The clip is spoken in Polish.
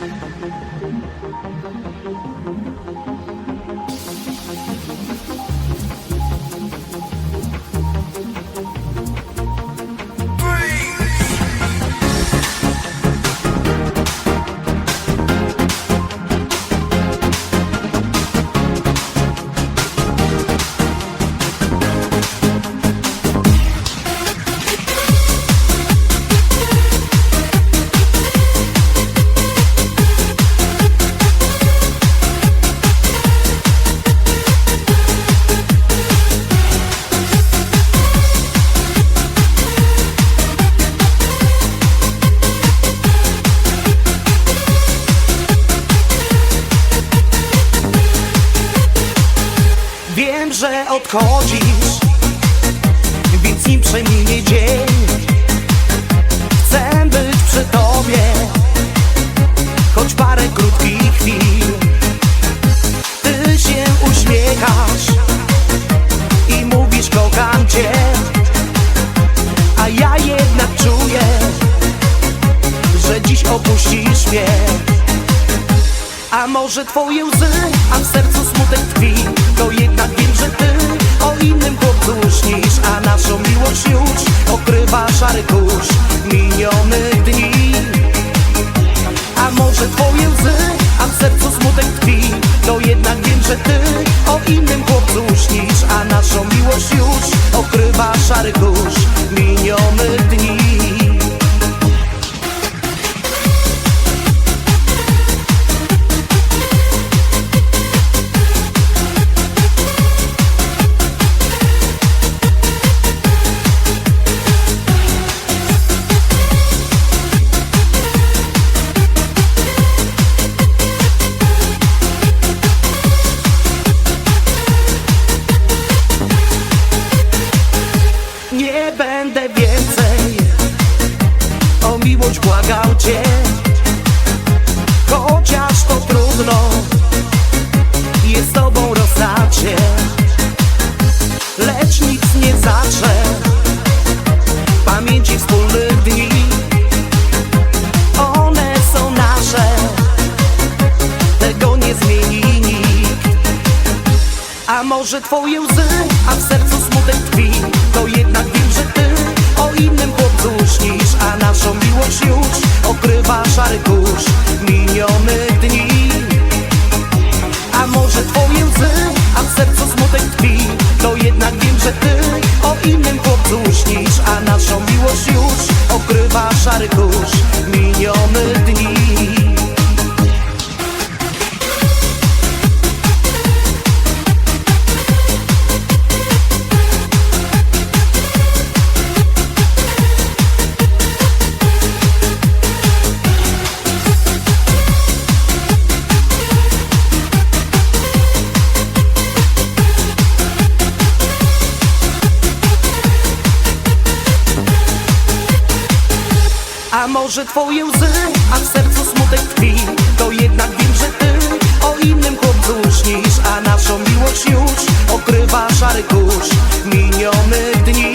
Thank you. Wiem, że odchodzisz, więc nim przeminie dzień. Chcę być przy tobie, choć parę krótkich chwil. Ty się uśmiechasz i mówisz kocham cię A ja jednak czuję, że dziś opuścisz mnie. A może twoje łzy, a w sercu smutek tkwi To jednak wiem, że ty o innym chłopcu śnisz A naszą miłość już okrywa szary kurz. Minionych dni A może twoje łzy, a w sercu błagał cię Chociaż to trudno jest z tobą rozstać się Lecz nic nie zatrze pamięci wspólnych dni. One są nasze, tego nie zmieni nikt. A może twoje łzy, a w sercu smutek tkwi? To jednak może twoje łzy, a w sercu smutek tkwi. To jednak wiem, że ty o innym chłopcu śnisz A naszą miłość już okrywa szary kurz. Minionych dni